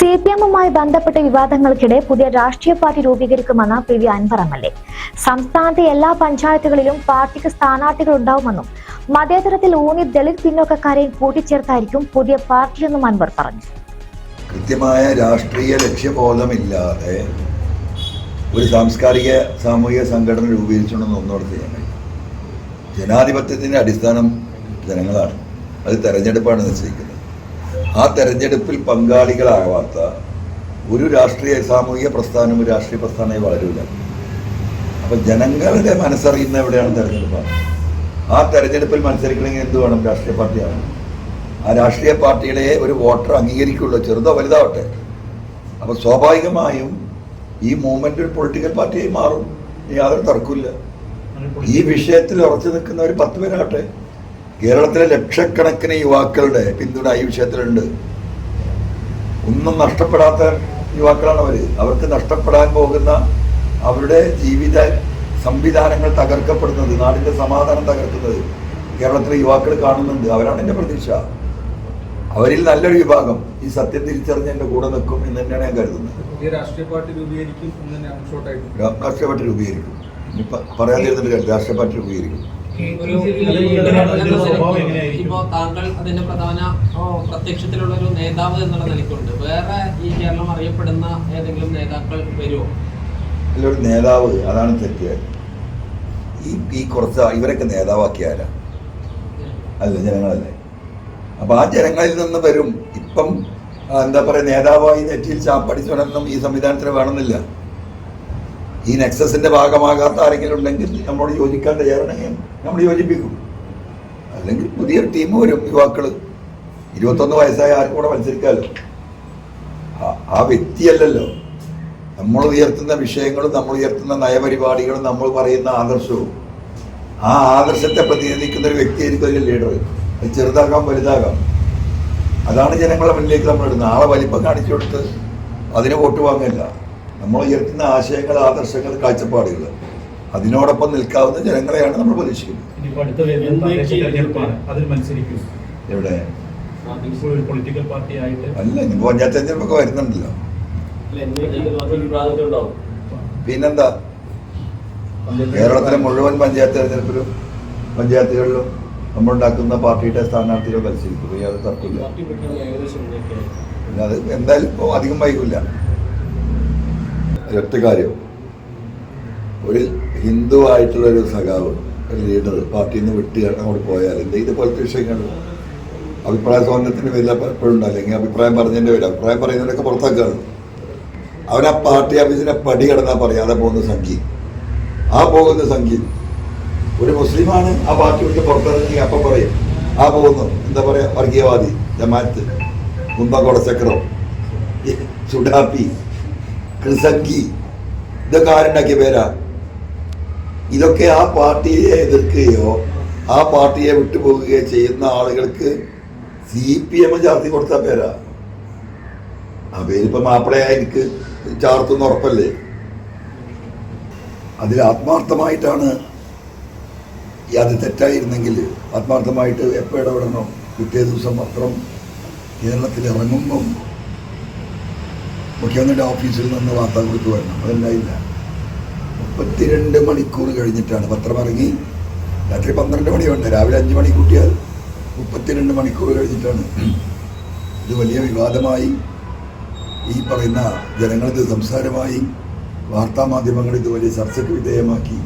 C P എമ്മുമായി ബന്ധപ്പെട്ട വിവാദങ്ങൾക്കിടെ പുതിയ രാഷ്ട്രീയ പാർട്ടി രൂപീകരിക്കുമെന്ന് P V Anwar M L A. സംസ്ഥാനത്തെ എല്ലാ പഞ്ചായത്തുകളിലും പാർട്ടിക്ക് സ്ഥാനാർത്ഥികൾ ഉണ്ടാവുമെന്നും മതേതരത്തിൽ ഊന്നി ദളിത് പിന്നോക്കക്കാരെയും കൂട്ടിച്ചേർത്തായിരിക്കും പുതിയ പാർട്ടിയെന്നും അൻവർ പറഞ്ഞു. കൃത്യമായ രാഷ്ട്രീയ ലക്ഷ്യബോധമില്ലാതെ ഒരു സാംസ്കാരിക സാമൂഹിക സംഘടന രൂപീകരിച്ചുകൊണ്ടൊന്നും ഒന്നോട് ചെയ്യാൻ കഴിയും. ജനാധിപത്യത്തിന്റെ അടിസ്ഥാനം ജനങ്ങളാണ്. അത് തെരഞ്ഞെടുപ്പാണ് നിശ്ചയിക്കുന്നത് ആ തെരഞ്ഞെടുപ്പിൽ പങ്കാളികളാവാത്ത ഒരു രാഷ്ട്രീയ സാമൂഹിക പ്രസ്ഥാനവും രാഷ്ട്രീയ പ്രസ്ഥാനമായി വളരില്ല അപ്പം ജനങ്ങളുടെ മനസ്സറിയുന്ന എവിടെയാണ് തെരഞ്ഞെടുപ്പാണ് ആ തെരഞ്ഞെടുപ്പിൽ മത്സരിക്കണമെങ്കിൽ എന്ത് വേണം? രാഷ്ട്രീയ പാർട്ടിയാണ്. ആ രാഷ്ട്രീയ പാർട്ടിയുടെ ഒരു വോട്ടർ അംഗീകരിക്കുള്ളൂ. ചെറുതോ വലുതാവട്ടെ. അപ്പോൾ സ്വാഭാവികമായും ഈ മൂവ്മെന്റ് ഒരു പൊളിറ്റിക്കൽ പാർട്ടിയായി മാറും. യാതൊരു തർക്കമില്ല ഈ വിഷയത്തിൽ ഉറച്ചു നിൽക്കുന്ന ഒരു പത്ത് പേരാട്ടെ കേരളത്തിലെ ലക്ഷക്കണക്കിന് യുവാക്കളുടെ പിന്തുണ ഈ വിഷയത്തിലുണ്ട്. ഒന്നും നഷ്ടപ്പെടാത്ത യുവാക്കളാണ് അവർ അവർക്ക് നഷ്ടപ്പെടാൻ പോകുന്ന അവരുടെ ജീവിത സംവിധാനങ്ങൾ തകർക്കപ്പെടുന്നത് നാടിന്റെ സമാധാനം തകർക്കുന്നത് കേരളത്തിലെ യുവാക്കൾ കാണുന്നുണ്ട്. അവരാണ് എന്റെ പ്രതീക്ഷ. അവരിൽ നല്ലൊരു വിഭാഗം ഈ സത്യം തിരിച്ചറിഞ്ഞ് എന്റെ കൂടെ നിൽക്കും എന്ന് തന്നെയാണ് ഞാൻ കരുതുന്നത്. രാഷ്ട്രീയ പാർട്ടി രൂപീകരിക്കും രാഷ്ട്രീയ പാർട്ടി രൂപീകരിക്കും. ഇനി പ- പറയാതിരുന്നിട്ട് കാര്യമില്ല. രാഷ്ട്രീയ പാർട്ടി രൂപീകരിക്കും. ഒരു ഇപ്പോ താങ്കൾ അതിന്റെ പ്രധാന പ്രത്യക്ഷത്തിലുള്ള ഒരു നേതാവ് എന്നുള്ള നിലയ്ക്കുണ്ട്. വേറെ ഈ കേരളം അറിയപ്പെടുന്ന ഏതെങ്കിലും നേതാക്കൾ വരുമോ ഒരു നേതാവ് അതാണ് തെറ്റ്. ഈ ഈ കുറച്ച് ഇവരൊക്കെ നേതാവാക്കിയാരാ അല്ല ജനങ്ങളല്ലേ? അപ്പൊ ആ ജനങ്ങളിൽ നിന്ന് വരും. ഇപ്പം എന്താ പറയുക നേതാവായി നെറ്റിയിൽ ചാപ്പടിച്ചവനൊന്നും ഈ സംവിധാനത്തിന് വേണമെന്നില്ല. ഈ നെക്സസിന്റെ ഭാഗമാകാത്ത ആരെങ്കിലും ഉണ്ടെങ്കിൽ നമ്മളോട് യോജിക്കാൻ തയ്യാറാണെങ്കിൽ നമ്മൾ യോജിപ്പിക്കും. അല്ലെങ്കിൽ പുതിയ ടീം വരും യുവാക്കൾ ഇരുപത്തൊന്ന് വയസ്സായ ആർക്കും കൂടെ മത്സരിക്കാമല്ലോ ആ- വ്യക്തിയല്ലല്ലോ. നമ്മൾ ഉയർത്തുന്ന വിഷയങ്ങളും നമ്മൾ ഉയർത്തുന്ന നയപരിപാടികളും നമ്മൾ പറയുന്ന ആദർശവും. ആ ആദർശത്തെ പ്രതിനിധിക്കുന്ന ഒരു വ്യക്തിയായിരിക്കും അതിന്റെ ലീഡർ അത് ചെറുതാകാം വലുതാകാം. അതാണ് ജനങ്ങളെ മുന്നിലേക്ക് നമ്മൾ ഇടുന്നത്. ആളെ വലിപ്പം കാണിച്ചു കൊടുത്ത് അതിന് വോട്ട് വാങ്ങില്ല നമ്മൾ ഉയർത്തുന്ന ആശയങ്ങൾ ആദർശങ്ങൾ കാഴ്ചപ്പാടുകൾ. അതിനോടൊപ്പം നിൽക്കാവുന്ന ജനങ്ങളെയാണ് നമ്മൾ പ്രതീക്ഷിക്കുന്നത്. എവിടെ? ഇപ്പോൾ പൊളിറ്റിക്കൽ പാർട്ടി ആയിട്ട്. അല്ല ഇനി പഞ്ചായത്ത് തെരഞ്ഞെടുപ്പൊക്കെ വരുന്നുണ്ടല്ലോ. പിന്നെന്താ? കേരളത്തിലെ മുഴുവൻ പഞ്ചായത്ത് തെരഞ്ഞെടുപ്പിലും പഞ്ചായത്തുകളിലും നമ്മളുണ്ടാക്കുന്ന പാർട്ടിയുടെ സ്ഥാനാർത്ഥികൾ മത്സരിക്കും. അത് തർക്കമില്ല പിന്നെ അത് എന്തായാലും ഇപ്പോൾ അധികം വൈകില്ല. ഒറ്റ ഒരു ഹിന്ദു ആയിട്ടുള്ള ഒരു സഖാവ് ഒരു ലീഡർ പാർട്ടിയിൽ നിന്ന് വിട്ട് അങ്ങോട്ട് പോയാൽ എന്ത് ഇതുപോലത്തെ വിഷയങ്ങൾ അഭിപ്രായ സ്വാതന്ത്ര്യത്തിന് വലിയ എപ്പോഴുണ്ട് അല്ലെങ്കിൽ അഭിപ്രായം പറഞ്ഞതിന്റെ വരും അഭിപ്രായം പറയുന്നവരൊക്കെ പുറത്താക്കുകയാണ് അവൻ ആ പാർട്ടി ഓഫീസിനെ പടി കടന്നാൽ പറയാതെ പോകുന്ന സംഖ്യ. ആ പോകുന്ന സംഖ്യ. ഒരു മുസ്ലിമാണ് ആ പാർട്ടി വിട്ട് പുറത്തിറങ്ങി അപ്പം പറയും ആ പോകുന്നു. എന്താ പറയുക വർഗീയവാദി ജമാഅത്ത് കുന്തകോട ചക്രം സുഡാപ്പി. ക്രിസംഗി ഇതൊക്കെ ആരുണ്ടാക്കിയ പേരാ? ഇതൊക്കെ ആ പാർട്ടിയെ എതിർക്കുകയോ ആ പാർട്ടിയെ വിട്ടുപോകുകയോ ചെയ്യുന്ന ആളുകൾക്ക് സി പി എം ചാർത്തി കൊടുത്ത പേരാ. ആ പേരിപ്പം മാപ്പിളയാ എനിക്ക് ചാർത്തുന്ന ഉറപ്പല്ലേ? അതിൽ ആത്മാർത്ഥമായിട്ടാണ് അത് തെറ്റായിരുന്നെങ്കിൽ ആത്മാർത്ഥമായിട്ട് എപ്പോൾ ഇടപെടണം? പിറ്റേ ദിവസം പത്രം കേരളത്തിൽ ഇറങ്ങുമ്പം മുഖ്യമന്ത്രിയുടെ ഓഫീസിൽ നിന്ന് വാർത്ത കുറിപ്പ് വരണം. അതുണ്ടായില്ല മുപ്പത്തിരണ്ട് മണിക്കൂർ കഴിഞ്ഞിട്ടാണ് പത്രം ഇറങ്ങി. രാത്രി പന്ത്രണ്ട് മണി വേണ്ട രാവിലെ അഞ്ച് മണി കൂട്ടിയാൽ മുപ്പത്തിരണ്ട് മണിക്കൂർ കഴിഞ്ഞിട്ടാണ്. ഇത് വലിയ വിവാദമായി. ഈ പറയുന്ന ജനങ്ങളിത് സംസാരമായി. വാർത്താ മാധ്യമങ്ങൾ ഇത് വലിയ ചർച്ചയ്ക്ക് വിധേയമാക്കി.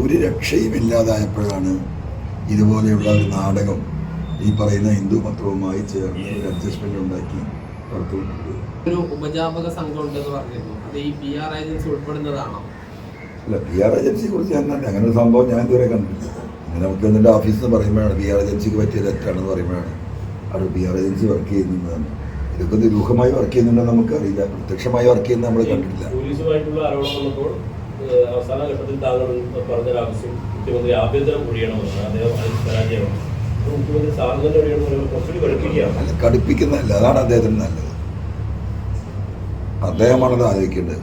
ഒരു രക്ഷയും ഇല്ലാതായപ്പോഴാണ് ഇതുപോലെയുള്ള ഒരു നാടകം ഈ പറയുന്ന ഹിന്ദു പത്രവുമായി ചേർന്ന് ഒരു അഡ്ജസ്റ്റ്മെന്റ് ഉണ്ടാക്കി. പുറത്തുവിട്ടിട്ടുള്ളത് ഒരു ഉപജാപക സംഘം ഉണ്ടെന്ന് പറഞ്ഞിരുന്നു. അത് ഈ പി ആർ ഏജൻസി ഉൾപ്പെടുന്നതാണോ? അല്ല പി ആർ ഏജൻസിയെ കുറിച്ച് ഞാൻ അങ്ങനെ ഒരു സംഭവം ഞാൻ ഇതുവരെ കണ്ടിട്ടില്ല. അങ്ങനെ മുഖ്യമന്ത്രിയുടെ ഓഫീസിൽ നിന്ന് പറയുമ്പോഴാണ് പി ആർ ഏജൻസിക്ക് പറ്റിയ തെറ്റാണെന്ന് പറയുമ്പോഴാണ് അവിടെ പി ആർ ഏജൻസി വർക്ക് ചെയ്യുന്നതെന്ന് ഇതൊക്കെ ദുരൂഹമായി വർക്ക് ചെയ്യുന്നുണ്ടോ നമുക്കറിയില്ല. പ്രത്യക്ഷമായി വർക്ക് ചെയ്യുന്നത് നമ്മൾ കണ്ടിട്ടില്ല. പോലീസുമായിട്ടുള്ള ആരോപണം വന്നപ്പോൾ അവസാന ഘട്ടത്തിൽ താങ്കൾ പറഞ്ഞൊരാവശ്യം മുഖ്യമന്ത്രി ആഭ്യന്തരം ഒഴിയണമെന്നാണ് അദ്ദേഹം പരാജയമാണ് മുഖ്യമന്ത്രി സാറിന് ഒഴിയണമെന്ന് കുറച്ചുകൂടി പഠിപ്പിക്കുകയാണ്. അല്ല കടുപ്പിക്കുന്നതല്ല അതാണ് അദ്ദേഹത്തിന് നല്ലത്. അദ്ദേഹമാണത് ആലോചിക്കേണ്ടത്.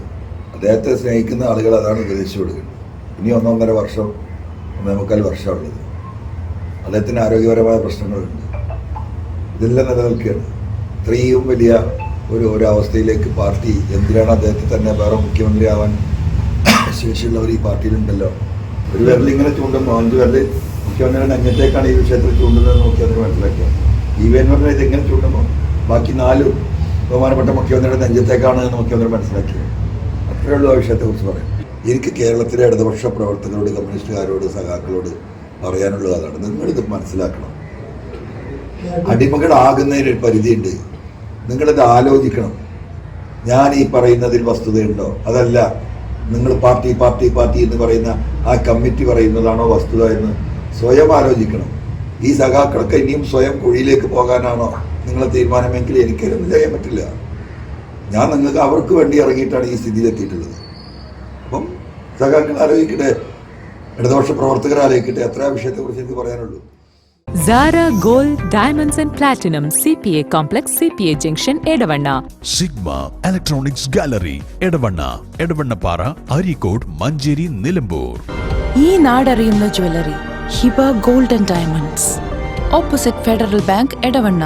അദ്ദേഹത്തെ സ്നേഹിക്കുന്ന ആളുകൾ അതാണ് ഉപദേശിച്ചു കൊടുക്കേണ്ടത് ഇനി ഒന്നൊന്നര വർഷം ഒന്നേ മുക്കാൽ വർഷമുള്ളത്. അദ്ദേഹത്തിന് ആരോഗ്യപരമായ പ്രശ്നങ്ങളുണ്ട്. ഇതെല്ലാം നിലനിൽക്കുകയാണ്. ഇത്രയും വലിയ ഒരു ഒരു അവസ്ഥയിലേക്ക് പാർട്ടി എന്തിനാണ് അദ്ദേഹത്തെ തന്നെ വേറെ മുഖ്യമന്ത്രിയാവാൻ ശേഷിയുള്ളവർ ഈ പാർട്ടിയിലുണ്ടല്ലോ? ഒരു വിരൽ ഇങ്ങനെ ചൂണ്ടുമ്പോൾ അഞ്ച് വിരൽ മുഖ്യമന്ത്രിയുടെ അംഗത്തേക്കാണ് ഈ വിഷയത്തിൽ ചൂണ്ടുന്നത് അതിന് മനസ്സിലാക്കുക ഈ വി ഇതെങ്ങനെ പറഞ്ഞാൽ ഇതിങ്ങനെ ചൂണ്ടുമ്പോൾ ബാക്കി നാലും ബഹുമാനപ്പെട്ട മുഖ്യമന്ത്രിയുടെ നെഞ്ചത്തേക്കാണ് എന്ന് മുഖ്യമന്ത്രി മനസ്സിലാക്കിയത്. അത്രയേ ഉള്ളൂ ആ വിഷയത്തെക്കുറിച്ച് പറയാം എനിക്ക് കേരളത്തിലെ ഇടതുപക്ഷ പ്രവർത്തകരോട് കമ്മ്യൂണിസ്റ്റുകാരോട് സഖാക്കളോട് പറയാനുള്ളതാണ് അതാണ്. നിങ്ങളിത് മനസ്സിലാക്കണം. അടിമകളാകുന്നതിന് ഒരു പരിധിയുണ്ട്. നിങ്ങളിത് ആലോചിക്കണം. ഞാൻ ഈ പറയുന്നതിൽ വസ്തുതയുണ്ടോ? അതല്ല നിങ്ങൾ പാർട്ടി പാർട്ടി പാർട്ടി എന്ന് പറയുന്ന ആ കമ്മിറ്റി പറയുന്നതാണോ വസ്തുത എന്ന് സ്വയം ആലോചിക്കണം. ഈ സഖാക്കളൊക്കെ ഇനിയും സ്വയം കുഴിയിലേക്ക് പോകാനാണോ നിങ്ങളെ തീരുമാനമെങ്കിൽ എനിക്കൊന്നും ചെയ്യാൻ പറ്റില്ല. ഞാൻ നിങ്ങൾക്ക് അവർക്ക് വേണ്ടി ഇറങ്ങിയിട്ടാണ് ഈ സ്ഥിതിയിലെത്തിയിട്ടുള്ളത് അപ്പം സഖാക്കൾ ആലോചിക്കട്ടെ. ഇടതുപക്ഷ പ്രവർത്തകർ ആലോചിക്കട്ടെ. എത്ര വിഷയത്തെക്കുറിച്ച് എനിക്ക് പറയാനുള്ളൂ. Zara Gold Diamonds and Platinum CPA Complex CPA Junction Edavanna Sigma electronics gallery Edavanna Edavannappara Areekode Manjeri Nilambur ഈ നാടറിയുന്ന jewellery Hiba golden diamonds opposite Federal Bank Edavanna